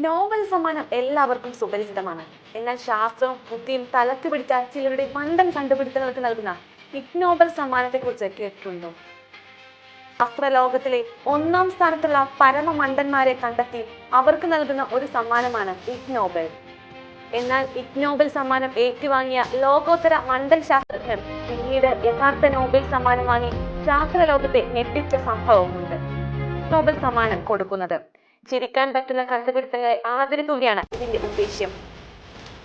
Nobel സമ്മാനം എല്ലാവർക്കും സുപരിചിതമാണ്. എന്നാൽ ശാസ്ത്രവും ബുദ്ധിയും തലക്ക് പിടിച്ച ചിലരുടെ മണ്ടൻ കണ്ടുപിടുത്തങ്ങൾക്ക് നൽകുന്ന ഇഗ് നോബൽ സമ്മാനത്തെ കുറിച്ച് കേട്ടിട്ടുണ്ടോ? ശാസ്ത്രലോകത്തിലെ ഒന്നാം സ്ഥാനത്തുള്ള പരമമണ്ടന്മാരെ കണ്ടെത്തി അവർക്ക് നൽകുന്ന ഒരു സമ്മാനമാണ് ഇഗ് നോബൽ എന്നാൽ ഇഗ് നോബൽ സമ്മാനം ഏറ്റുവാങ്ങിയ ലോകോത്തര മണ്ടൻ ശാസ്ത്രജ്ഞർ പിന്നീട് യഥാർത്ഥ നോബൽ സമ്മാനം വാങ്ങി ശാസ്ത്രലോകത്തെ ഞെട്ടിച്ച സംഭവമുണ്ട്. നോബൽ സമ്മാനം കൊടുക്കുന്നത് ചിരിക്കാൻ പറ്റുന്ന കണ്ടുപിടുത്തങ്ങളെ ആദരിക്കുകയാണ് ഇതിന്റെ ഉദ്ദേശ്യം.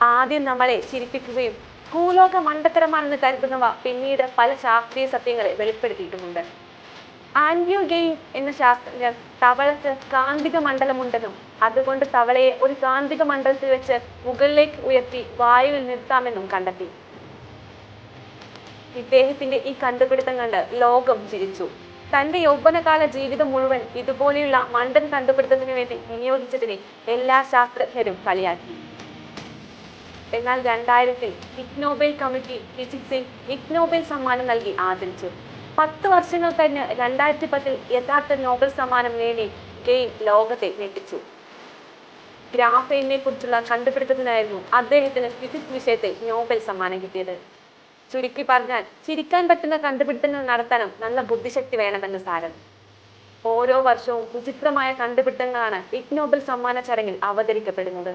ആദ്യം നമ്മളെ ചിരിപ്പിക്കുകയും ഭൂലോക മണ്ടത്തരമാണെന്ന് കരുതുന്നവ പിന്നീട് പല ശാസ്ത്രീയ സത്യങ്ങളെ വെളിപ്പെടുത്തിയിട്ടുമുണ്ട്. ആൻഡ്രൂ ഗെയിം എന്ന ശാസ്ത്രജ്ഞർ തവളക്ക് കാന്തിക മണ്ഡലമുണ്ടെന്നും അതുകൊണ്ട് തവളയെ ഒരു കാന്തിക മണ്ഡലത്തിൽ വെച്ച് മുകളിലേക്ക് ഉയർത്തി വായുവിൽ നിർത്താമെന്നും കണ്ടെത്തി. ഇദ്ദേഹത്തിന്റെ ഈ കണ്ടുപിടുത്തം കണ്ട് ലോകം ചിരിച്ചു. തന്റെ യൗവനകാല ജീവിതം മുഴുവൻ ഇതുപോലെയുള്ള മണ്ടൻ കണ്ടുപിടുത്തത്തിന് വേണ്ടി വിനിയോഗിച്ചതിനെ എല്ലാ ശാസ്ത്രജ്ഞരും കളിയാക്കി. എന്നാൽ രണ്ടായിരത്തിൽ ഇഗ് നോബൽ കമ്മിറ്റി ഫിസിക്സിൽ ഇഗ് നോബൽ സമ്മാനം നൽകി ആദരിച്ചു. പത്ത് വർഷങ്ങൾ കഴിഞ്ഞ് രണ്ടായിരത്തി പത്തിൽ യഥാർത്ഥ നോബൽ സമ്മാനം നേടി ഗെയിം ലോകത്തെ ഞെട്ടിച്ചു. ഗ്രാഫൈനെ കുറിച്ചുള്ള കണ്ടുപിടുത്തത്തിനായിരുന്നു അദ്ദേഹത്തിന് ഫിസിക്സ് വിഷയത്തിൽ നോബൽ സമ്മാനം കിട്ടിയത്. ചുരുക്കി പറഞ്ഞാൽ ചിരിക്കാൻ പറ്റുന്ന കണ്ടുപിടുത്തങ്ങൾ നടത്താനും നല്ല ബുദ്ധിശക്തി വേണമെന്ന് സാരം. ഓരോ വർഷവും വിചിത്രമായ കണ്ടുപിടുത്തങ്ങളാണ് ഇഗ് സമ്മാന ചടങ്ങിൽ അവതരിക്കപ്പെടുന്നത്.